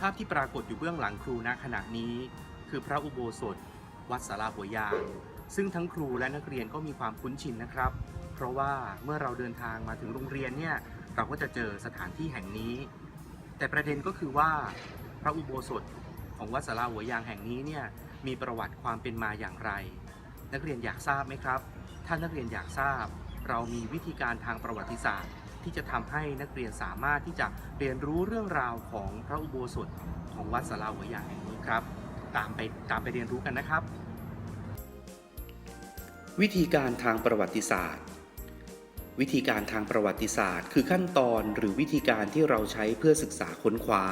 ภาพที่ปรากฏอยู่เบื้องหลังครูณขณะนี้ คือพระอุโบสถ วัดสาราหัวยางซึ่งทั้งครูและนักเรียนก็มีความคุ้นชินนะครับ เพราะว่าเมื่อเราเดินทางมาถึงโรงเรียนเนี่ยเราก็จะเจอสถานที่แห่งนี้ แต่ประเด็นก็คือว่าพระอุโบสถของวัดสาราหัวยางแห่งนี้เนี่ยมีประวัติความเป็นมาอย่างไร นักเรียนอยากทราบไหมครับ ถ้านักเรียนอยากทราบ เรามีวิธีการทางประวัติศาสตร์ ที่จะทำให้นักเรียนสามารถที่จะเรียนรู้เรื่องราวของพระอุโบสถของวัดสาราหัวยางแห่งนี้ครับ ตามไปตามไปเรียนรู้กันนะครับ วิธีการทางประวัติศาสตร์ วิธีการทางประวัติศาสตร์ คือขั้นตอนหรือวิธีการที่เราใช้เพื่อศึกษาค้นคว้า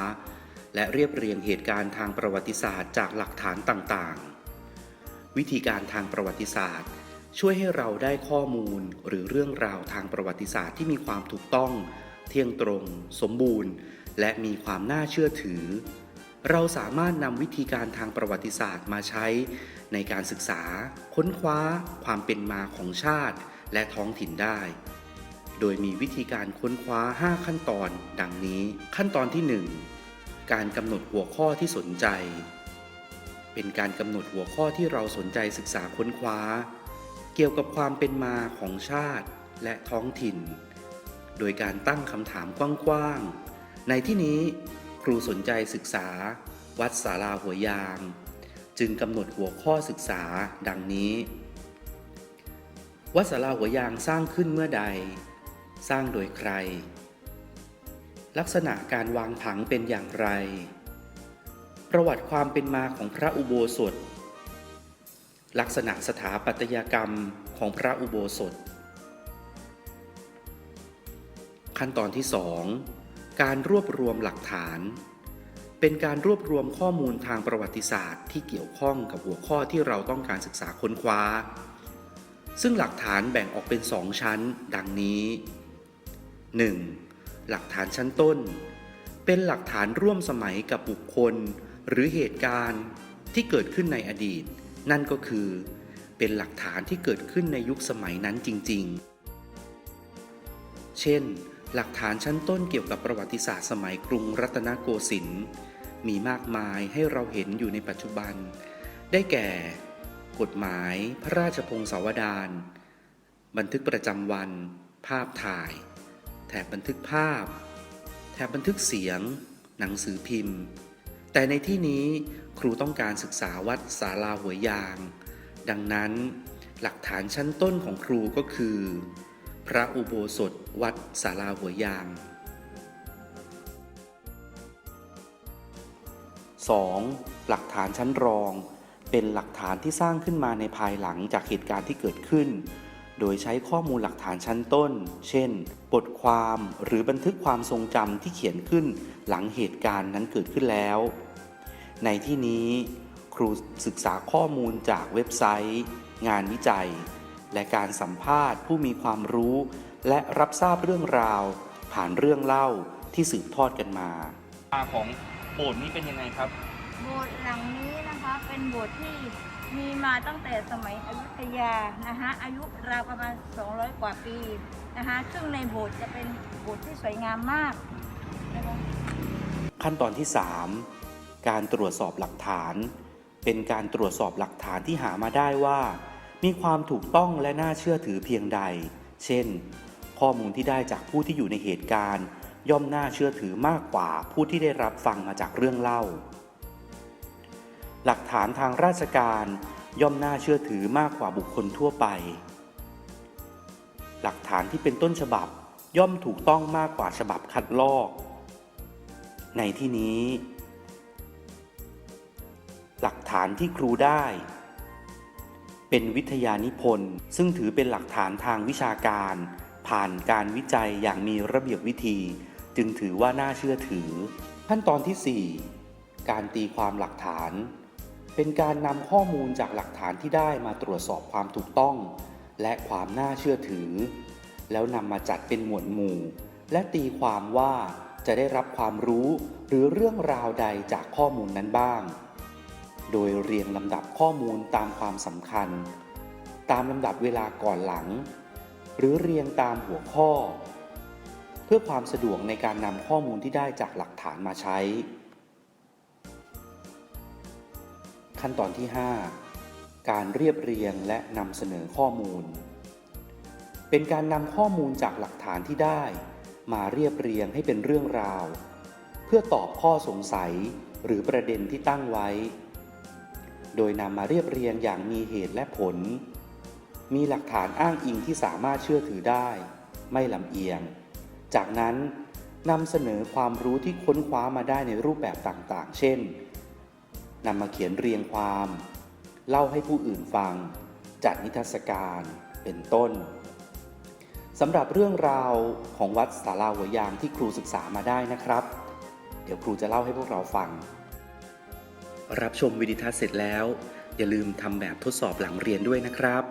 และเรียบเรียงเหตุการณ์ทางประวัติศาสตร์จากหลักฐานต่างๆ วิธีการทางประวัติศาสตร์ ช่วยให้เราได้ข้อมูลหรือเรื่องราวทางประวัติศาสตร์ที่มีความถูกต้อง เที่ยงตรง สมบูรณ์ และมีความน่าเชื่อถือ เราสามารถนำวิธีการทางประวัติศาสตร์มาใช้ ในการศึกษา ค้นคว้า ความเป็นมาของชาติ และท้องถิ่นได้ โดยมีวิธีการค้นคว้า 5 ขั้นตอน ดังนี้ ขั้นตอนที่ 1 การกำหนดหัวข้อที่สนใจ เป็นการกำหนดหัวข้อที่เราสนใจศึกษาค้นคว้า กี่ยวกับความเป็นมาของชาติและท้องถิ่น โดยการตั้งคำถามกว้างๆ ในที่นี้ครูสนใจศึกษา วัดสาราหัวยาง จึงกำหนดหัวข้อศึกษาดังนี้ วัดสาราหัวยางสร้างขึ้นเมื่อใด สร้างโดยใคร ลักษณะการวางผังเป็นอย่างไร ประวัติความเป็นมาของพระอุโบสถ ลักษณะสถาปัตยกรรมของพระอุโบสถ ขั้นตอนที่ 2 การรวบรวมหลักฐาน เป็นการรวบรวมข้อมูลทางประวัติศาสตร์ที่เกี่ยวข้องกับหัวข้อที่เราต้องการศึกษาค้นคว้า ซึ่งหลักฐานแบ่งออกเป็น 2 ชั้น ดังนี้ 1. หลักฐานชั้นต้น เป็นหลักฐานร่วมสมัยกับบุคคล หรือเหตุการณ์ที่เกิดขึ้นในอดีต นั่นก็คือเป็นหลักฐานที่เกิดขึ้นในยุคสมัยนั้นจริง ๆ เช่น หลักฐานชั้นต้นเกี่ยวกับประวัติศาสตร์สมัยกรุงรัตนโกสินทร์มีมากมายให้เราเห็นอยู่ในปัจจุบัน ได้แก่ กฎหมายพระราชพงศาวดารบันทึกประจำวัน ภาพถ่าย แถบบันทึกภาพ แถบบันทึกเสียง หนังสือพิมพ์ แต่ในที่นี้ครูต้องการศึกษาวัดสาลาหัวยาง ดังนั้น หลักฐานชั้นต้นของครูก็คือ พระอุโบสถวัดสาลาหัวยาง 2. หลักฐานชั้นรอง เป็นหลักฐานที่สร้างขึ้นมาในภายหลังจากเหตุการณ์ที่เกิดขึ้น โดยใช้ข้อมูลหลักฐานชั้นต้น เช่น บทความหรือบันทึกความทรงจำที่เขียนขึ้นหลังเหตุการณ์นั้นเกิดขึ้นแล้ว ในที่นี้ ครูศึกษาข้อมูลจากเว็บไซต์ งานวิจัย และการสัมภาษณ์ผู้มีความรู้ และรับทราบเรื่องราว ผ่านเรื่องเล่าที่สืบทอดกันมาของโบสถ์นี้เป็นยังไงครับ โบสถ์หลังนี้นะคะเป็นโบสถ์ที่ มีมาตั้งแต่สมัยอยุธยานะคะอายุราวประมาณ 200 กว่าปีนะคะซึ่งในโบสถ์จะเป็นโบสถ์ที่สวยงามมากนะคะขั้นตอนที่ 3 การตรวจสอบหลักฐาน เป็นการตรวจสอบหลักฐานที่หามาได้ว่า มีความถูกต้องและน่าเชื่อถือเพียงใด เช่น ข้อมูลที่ได้จากผู้ที่อยู่ในเหตุการณ์ ย่อมน่าเชื่อถือมากกว่าผู้ที่ได้รับฟังมาจากเรื่องเล่า หลักฐานทางราชการย่อมน่าเชื่อถือมากกว่าบุคคลทั่วไป หลักฐานที่เป็นต้นฉบับย่อมถูกต้องมากกว่าฉบับคัดลอก ในที่นี้ หลักฐานที่ครูได้ เป็นวิทยานิพนธ์ซึ่งถือเป็นหลักฐานทางวิชาการ ผ่านการวิจัยอย่างมีระเบียบวิธี จึงถือว่าน่าเชื่อถือ ขั้นตอนที่ 4 การตีความหลักฐาน เป็นการนำข้อมูลจากหลักฐานที่ได้มาตรวจสอบความถูกต้อง และความน่าเชื่อถือ แล้วนำมาจัดเป็นหมวดหมู่ และตีความว่าจะได้รับความรู้หรือเรื่องราวใดจากข้อมูลนั้นบ้าง โดยเรียงลำดับข้อมูลตามความสำคัญ ตามลำดับเวลาก่อนหลัง หรือเรียงตามหัวข้อ เพื่อความสะดวกในการนำข้อมูลที่ได้จากหลักฐานมาใช้ ขั้นตอนที่ 5 การเรียบเรียงและนำเสนอข้อมูล เป็นการนำข้อมูลจากหลักฐานที่ได้ มาเรียบเรียงให้เป็นเรื่องราว เพื่อตอบข้อสงสัยหรือประเด็นที่ตั้งไว้ โดยนำมาเรียบเรียงอย่างมีเหตุและผล มีหลักฐานอ้างอิงที่สามารถเชื่อถือได้ ไม่ลำเอียง จากนั้นนำเสนอความรู้ที่ค้นคว้ามาได้ในรูปแบบต่างๆ เช่น นำมาเขียนเรียงความ เล่าให้ผู้อื่นฟัง จัดนิทรรศการเป็นต้นสำหรับเรื่องราวของวัดสาราหัวยางที่ครูศึกษามาได้นะครับ เดี๋ยวครูจะเล่าให้พวกเราฟัง รับชมวิดีทัศน์เสร็จแล้ว อย่าลืมทำแบบทดสอบหลังเรียนด้วยนะครับ